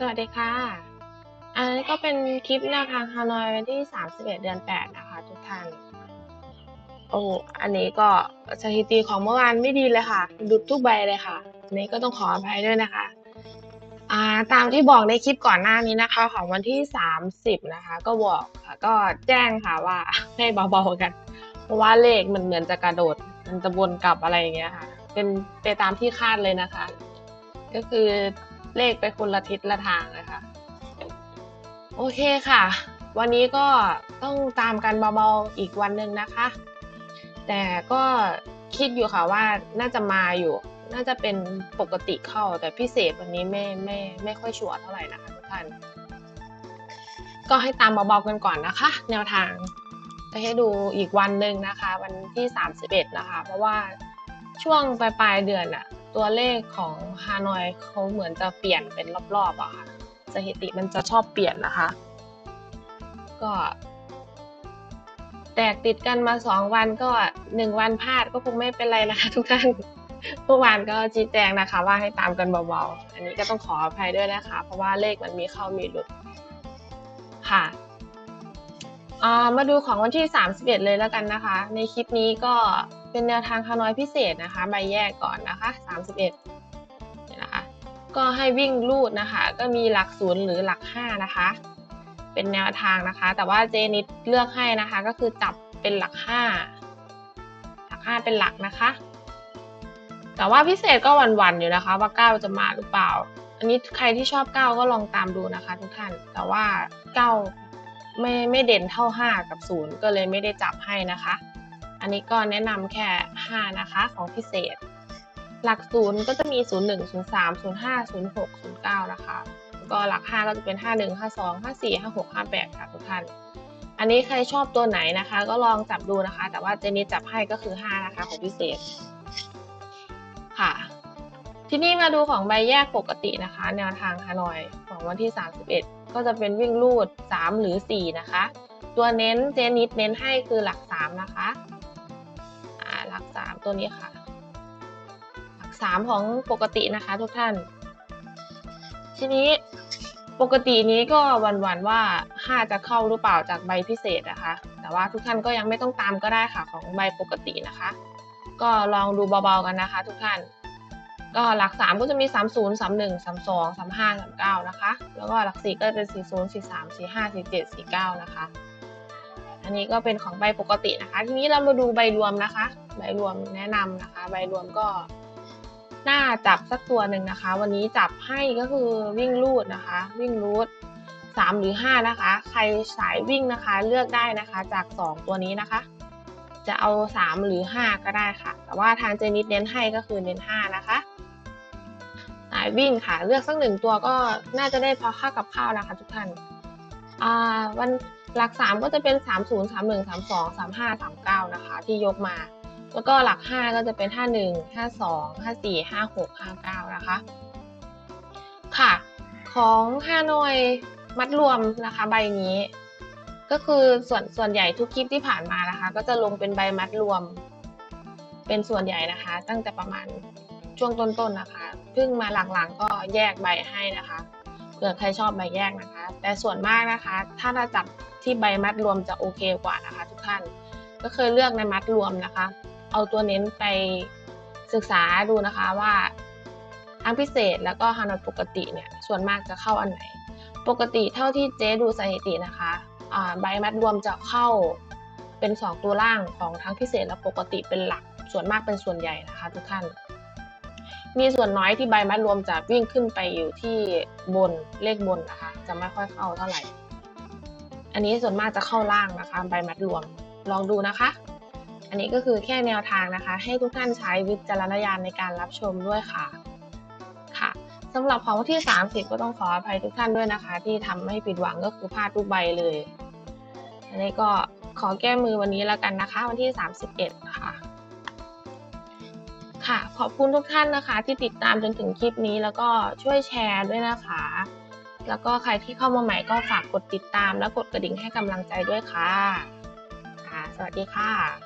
สวัสดีค่ะ อันนี้ก็เป็นคลิปแนวทางฮานอยวันที่ 31 เดือน 8 นะคะ ทุกท่าน โอ้ อันนี้ก็สถิติของเมื่อวานไม่ดีเลยค่ะหลุดทุกใบเลยค่ะอันนี้ก็ต้องขออภัยด้วยนะคะ อ่า ตามที่บอกในคลิปก่อนหน้านี้นะคะ ของวันที่ 30 นะคะ ก็บอกค่ะก็แจ้งค่ะว่าให้เบาๆกัน เพราะว่าเลขมันเหมือนจะกระโดด มันจะวนกลับอะไรอย่างเงี้ยค่ะ เป็นไปตามที่คาดเลยนะคะ ก็คือ เลขไปคนละทิศละทางเลยค่ะโอเคค่ะ วันนี้ก็ต้องตามกันเบาๆอีกวันหนึ่งนะคะ แต่ก็คิดอยู่ค่ะว่าน่าจะมาอยู่ น่าจะเป็นปกติเข้าแต่พิเศษวันนี้ไม่ไม่ไม่ค่อยชัวร์เท่าไหร่นะคะทุกท่าน ก็ให้ตามเบาๆกันก่อนนะคะ แนวทางจะให้ดูอีกวันหนึ่งนะคะ วันที่ 31 นะคะ เพราะว่าช่วงปลายปลายเดือนอะ ตัวเลขของฮานอยเขาเหมือนจะเปลี่ยนเป็นรอบๆอะค่ะสถิติมันจะชอบเปลี่ยนนะคะ ก็แตกติดกันมาสองวันก็หนึ่งวันพลาดก็คงไม่เป็นไรนะคะทุกท่านเมื่อวานก็ชี้แจงนะคะ ว่าให้ตามกันเบาๆ อันนี้ก็ต้องขออภัยด้วยนะคะ เพราะว่าเลขมันมีเข้ามีหลุดค่ะ มาดูของวันที่ 31 เลยแล้วกันนะคะ ในคลิปนี้ก็เป็นแนวทางคาน้อยพิเศษนะคะ ใบแยกก่อนนะคะ 31เนี่ยนะคะ ก็ให้วิ่งลูดนะคะ ก็มีหลักศูนย์หรือหลักห้านะคะ เป็นแนวทางนะคะ แต่ว่าเจนิดเลือกให้นะคะ ก็คือจับเป็นหลักห้าหลักห้าเป็นหลักนะคะ แต่ว่าพิเศษก็หวันๆอยู่นะคะ ว่าเก้าจะมาหรือเปล่า อันนี้ใครที่ชอบเก้าก็ลองตามดูนะคะ ทุกท่าน แต่ว่าเก้า ไม่ไม่เด่นเท่าห้ากับศูนย์ก็เลยไม่ได้จับให้นะคะ อันนี้ก็แนะนำแค่ห้านะคะของพิเศษ หลักศูนย์ก็จะมีศูนย์หนึ่งศูนย์สามศูนย์ห้าศูนย์หกศูนย์เก้านะคะ ก็หลักห้าก็จะเป็นห้าหนึ่งห้าสองห้าสี่ห้าหกห้าแปดค่ะทุกท่าน อันนี้ใครชอบตัวไหนนะคะ ก็ลองจับดูนะคะ แต่ว่าเจนี่จับให้ก็คือห้านะคะของพิเศษ ค่ะที่นี่มาดูของใบแยกปกตินะคะ แนวทางฮานอยของวันที่ 31 ก็จะเป็นวิ่งลูด 3 หรือ 4 นะคะ ตัวเน้นเจนิดเน้นให้คือหลัก 3 นะคะหลัก 3 ตัวนี้ค่ะ หลัก 3 ของปกตินะคะทุกท่าน ทีนี้ปกตินี้ก็วันๆว่า 5 จะเข้าหรือเปล่าจากใบพิเศษนะคะ แต่ว่าทุกท่านก็ยังไม่ต้องตามก็ได้ค่ะของใบปกตินะคะ ก็ลองดูเบาๆกันนะคะ ทุกท่าน ก็หลัก 3 ก็จะมี 30 31 32 35 39 นะคะ แล้วก็หลัก 4 ก็จะเป็น 40 43 45 47 49 นะคะ อันนี้ก็เป็นของใบปกตินะคะ ทีนี้เรามาดูใบรวมนะคะ ใบรวมแนะนำนะคะ ใบรวมก็น่าจับสักตัวหนึ่งนะคะ วันนี้จับให้ก็คือวิ่งลูดนะคะ วิ่งรูด3หรือ5นะคะ ใครสายวิ่งนะคะเลือกได้นะคะจาก 2 ตัวนี้นะคะ จะเอา 3 หรือ 5 ก็ได้ค่ะ แต่ว่าทางเจนิดเน้นให้ก็คือเน้น5นะคะายวิ่งค่ะ เลือกสักหนึ่งตัวก็น่าจะได้พอค่ากับข้าวนะคะทุกท่านอ่าวันหลัก 3 ก็จะเป็น 30 31 32 35 39 นะคะ ที่ยกมา แล้วก็หลัก 5 ก็จะเป็น 51 52 54 56 59 นะคะ ค่ะ ของฮานอยมัดรวมนะคะใบนี้ ก็คือส่วนส่วนใหญ่ทุกคลิปที่ผ่านมานะคะ ก็จะลงเป็นใบมัดรวม เป็นส่วนใหญ่นะคะ ตั้งแต่ประมาณ ช่วงต้นๆนะคะเพิ่งมาหลังๆก็แยกใบให้นะคะเผื่อใครชอบใบแยกนะคะ แต่ส่วนมากนะคะ ถ้าเราจับที่ใบมัดรวมจะโอเคกว่านะคะ ทุกท่านก็เคยเลือกในมัดรวมนะคะ เอาตัวเน้นไปศึกษาดูนะคะว่าทั้งพิเศษแล้วก็ฮานอปกติเนี่ยส่วนมากจะเข้าอันไหน ปกติเท่าที่เจ๊ดูสถิตินะคะใบมัดรวมจะเข้าเป็น 2 ตัวล่างของทั้งพิเศษและปกติเป็นหลักส่วนมากเป็นส่วนใหญ่นะคะ ทุกท่าน มีส่วนน้อยที่ใบมัดรวมจะวิ่งขึ้นไปอยู่ที่บนเลขบนนะคะ จะไม่ค่อยเข้าเท่าไหร่ อันนี้ส่วนมากจะเข้าล่างนะคะ ใบมัดรวมลองดูนะคะ อันนี้ก็คือแค่แนวทางนะคะ ให้ทุกท่านใช้วิจารณญาณในการรับชมด้วยค่ะค่ะสำหรับของวันที่ 30 ก็ต้องขออภัยทุกท่านด้วยนะคะ ที่ทำให้ผิดหวังก็คือพลาดทุกใบเลย อันนี้ก็ขอแก้มือวันนี้แล้วกันนะคะ วันที่ 31นะคะ ค่ะ ขอบคุณทุกท่านนะคะ ที่ติดตามจนถึงคลิปนี้แล้วก็ช่วยแชร์ด้วยนะคะ แล้วก็ใครที่เข้ามาใหม่ก็ฝากกดติดตามและกดกระดิ่งให้กำลังใจด้วยค่ะ ค่ะ สวัสดีค่ะ